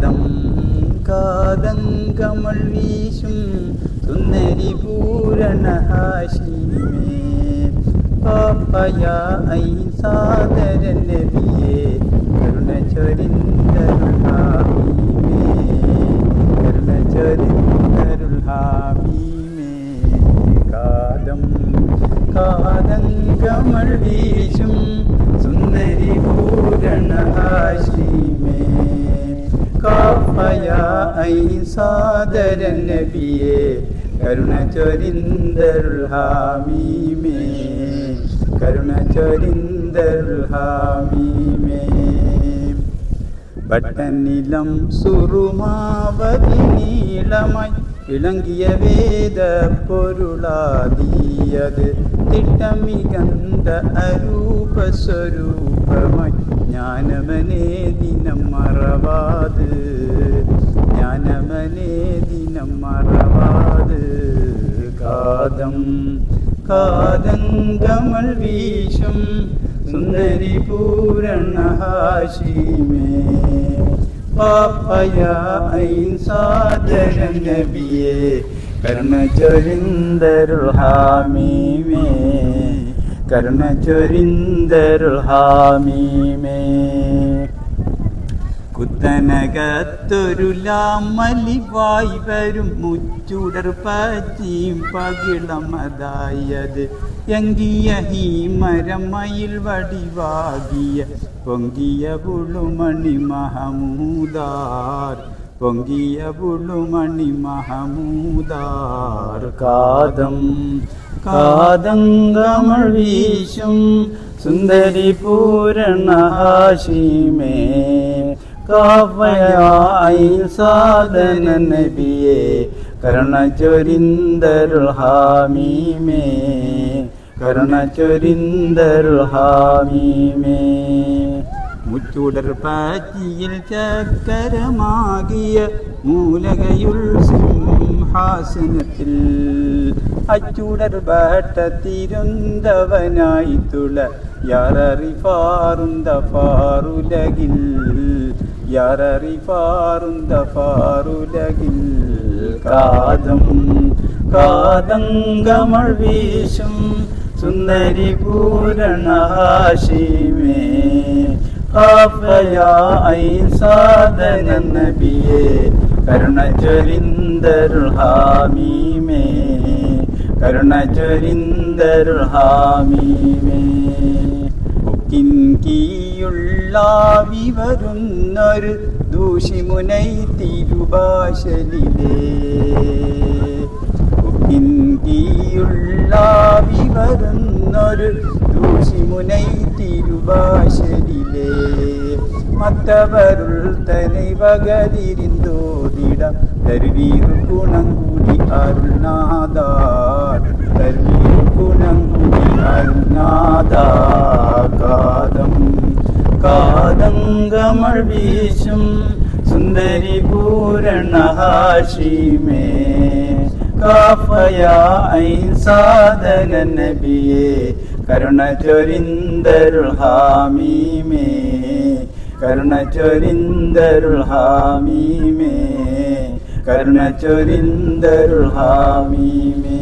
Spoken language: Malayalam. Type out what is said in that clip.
കാതം കാതങ്കമൾ വീശും സുന്ദരി പൂരണ ഹാഷിമേ പാപ്പയ ഐ സാദര നബിയെ കരുണ ചൊരിന്തരുൾ ഹാമീമേ കരുണ ചൊരിന്തരുൾ ഹാമീമേ കാതം കാതങ്കമൾ വീശും സുന്ദരി പൂരണ ഹാഷിമേ കാപ്പയ ഐ സാദര നബിയെ കരുണ ചൊരിന്തരുൾ കരുണ ചൊരിന്തരുൾ ഹാമീമേ സുറുമാവതി നീളമായി ഇളങ്ങിയ വേദ പൊരുളാതീയത് തിട്ടമികന്ത അരൂപ സ്വരൂപമായി ജ്ഞാനമനേ ദിനം മറവാത്. ജ്ഞാനമനേ ദിനം മറവാത് കാതം കാതങ്കമൾ വീശും സുന്ദരി പൂരണ ഹാഷിമേ പാപ്പയ ഐ സാദര നബിയെ കരുണ വായി ഹാമീമേ കരുണ ചൊരിന്തരുൾ ഹാമീമേ കുത്തനകത്തൊരു ലാമലിവായി വരും മുച്ചുടർ പകിളമതായത് എങ്കിയ ഹീ മരമയിൽ വടിവാകിയ പൊങ്കിയ പുളുമണി മഹമൂദാർ. പൊങ്കിയ പുളുമണി മഹമൂദാർ. കാതം കാതങ്കമൾ സുന്ദരി പൂരണ ഹാഷിമേ കാവയായി സാധന നബിയെ കരുണ ചൊരിന്തരുൾ ഹാമീമേ കരുണ ചൊരിന്തരുൾ ഹാമീമേ മുച്ചുടർ പാറ്റിയിൽ ചക്കരമാകിയ മൂലകയുൾ സിംഹാസനത്തിൽ അച്ചുടർ തിരുന്തവനായി തുള യാറിഫാറുന്ത ഫാറുലകിൽ യാറിഫാറുന്ത ഫാറുലകിൽ കാതം കാതങ്കമൾ വീശും സുന്ദരി പൂരണഹാശിമേ നബിയെ കരുണ ചൊരിന്തരുൾ ഹാമീമേ കരുണ ചൊരിന്തരുൾ ഹാമീമേ മുക്കിൻ കീയുള്ളാവി വരുന്നൊരു ദൂഷിമുനൈ തിരുഭാഷലിലേ. കീയുള്ളാവി വരുന്നൊരു ദൂഷിമുനൈ തിരുഭാഷലിലേ. മറ്റവരുൾ തനി വകതിരിന്തോതിട തരുവീറു ഗുണം കൂടി അരുണാദാർ തരുവീറു ഗുണം കൂടി അരുണാദാ കാതം കാതങ്കമൾ വീശും സുന്ദരി പൂരണഹാഷിമേ ഹാഷിമേ കാഫയായി സാധന നബിയെ കരുണ ചൊരിന്തരുൾ ഹാമീമേ കരുണ ചൊരിന്തരുൾ ഹാമീമേ കരുണ ചൊരിന്തരുൾ ഹാമീമേ